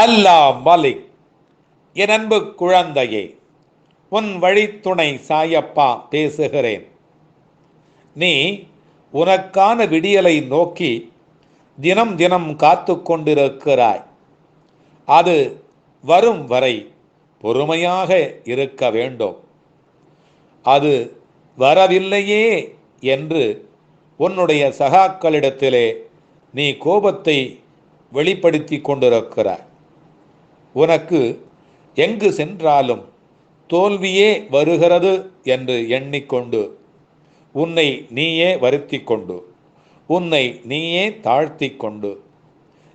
அல்லா மலிக் என் அன்பு குழந்தையே உன் வழித்துணை சாயப்பா பேசுகிறேன். நீ உனக்கான விடியலை நோக்கி தினம் தினம் காத்து கொண்டிருக்கிறாய். அது வரும் வரை பொறுமையாக இருக்க வேண்டும். அது வரவில்லையே என்று உன்னுடைய சகாக்களிடத்திலே நீ கோபத்தை வெளிப்படுத்தி கொண்டிருக்கிறாய். உனக்கு எங்கு சென்றாலும் தோல்வியே வருகிறது என்று எண்ணிக்கொண்டு உன்னை நீயே வருத்தி கொண்டு உன்னை நீயே தாழ்த்தி கொண்டு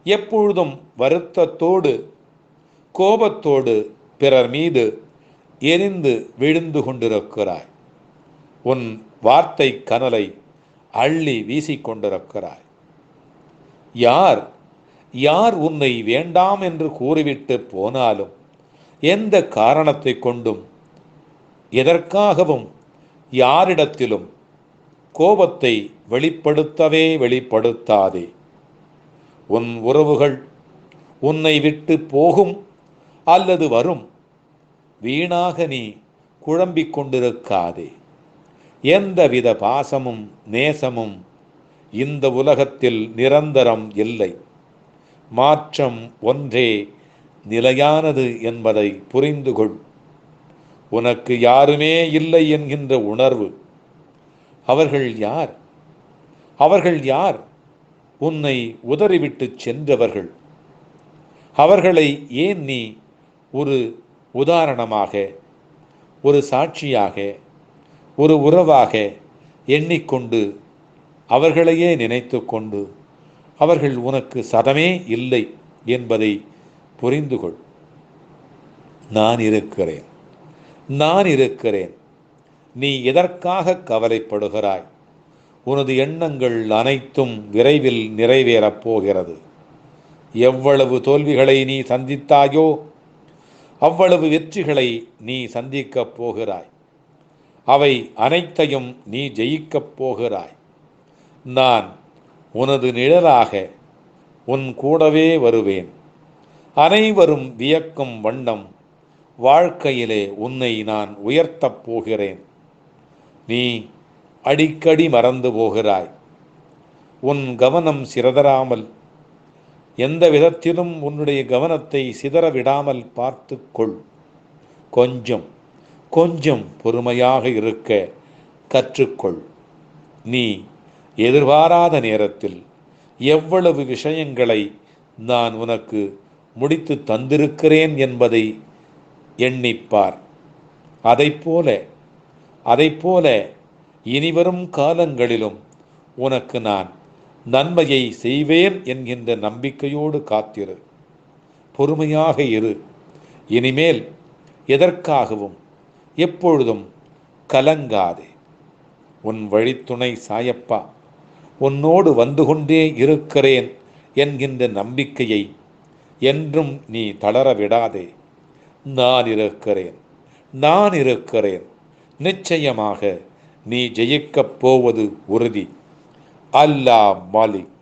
எப்பொழுதும் வருத்தத்தோடு கோபத்தோடு பிறர் மீது எரிந்து விழுந்து கொண்டிருக்கிறாய். உன் வார்த்தை கனலை அள்ளி வீசிக்கொண்டிருக்கிறாய். யார் யார் உன்னை வேண்டாம் என்று கூறிவிட்டு போனாலும் எந்த காரணத்தை கொண்டும் எதற்காகவும் யாரிடத்திலும் கோபத்தை வெளிப்படுத்தவே வெளிப்படுத்தாதே. உன் உறவுகள் உன்னை விட்டு போகும் அல்லது வரும் வீணாக நீ குழம்பிக் கொண்டிருக்காதே. எந்தவித பாசமும் நேசமும் இந்த உலகத்தில் நிரந்தரம் இல்லை. மாற்றம் ஒன்றே நிலையானது என்பதை புரிந்து கொள் உனக்கு யாருமே இல்லை என்கின்ற உணர்வு. அவர்கள் யார்? அவர்கள் யார்? உன்னை உதறிவிட்டு சென்றவர்கள். அவர்களை ஏன் நீ ஒரு உதாரணமாக ஒரு சாட்சியாக ஒரு உறவாக எண்ணிக்கொண்டு அவர்களையே நினைத்து கொண்டு அவர்கள் உனக்கு சதமே இல்லை என்பதை புரிந்து கொள் நான் இருக்கிறேன். நான் இருக்கிறேன். நீ எதற்காக கவலைப்படுகிறாய்? உனது எண்ணங்கள் அனைத்தும் விரைவில் நிறைவேறப் போகிறது. எவ்வளவு தோல்விகளை நீ சந்தித்தாயோ அவ்வளவு வெற்றிகளை நீ சந்திக்கப் போகிறாய். அவை அனைத்தையும் நீ ஜெயிக்கப் போகிறாய். நான் உனது நிழலாக உன் கூடவே வருவேன். அனைவரும் வியக்கும் வண்ணம் வாழ்க்கையிலே உன்னை நான் உயர்த்தப் போகிறேன். நீ அடிக்கடி மறந்து போகிறாய். உன் கவனம் சிறதராமல் எந்த விதத்திலும் உன்னுடைய கவனத்தை சிதற விடாமல் பார்த்துக்கொள். கொஞ்சம் கொஞ்சம் பொறுமையாக இருக்க கற்றுக்கொள். நீ எதிர்பாராத நேரத்தில் எவ்வளவு விஷயங்களை நான் உனக்கு முடித்து தந்திருக்கிறேன் என்பதை எண்ணிப்பார். அதைப்போல அதைப்போல இனிவரும் காலங்களிலும் உனக்கு நான் நன்மையை செய்வேன் என்கின்ற நம்பிக்கையோடு காத்திரு. பொறுமையாக இரு. இனிமேல் எதற்காகவும் எப்பொழுதும் கலங்காதே. உன் வழித்துணை சாயப்பா. உன்னோடு வந்து கொண்டே இருக்கிறேன் என்கின்ற நம்பிக்கையை என்றும் நீ தளர விடாதே. நான் இருக்கிறேன் நான் இருக்கிறேன். நிச்சயமாக நீ ஜெயிக்கப் போவது உறுதி. அல்லாஹ் மாலிக்.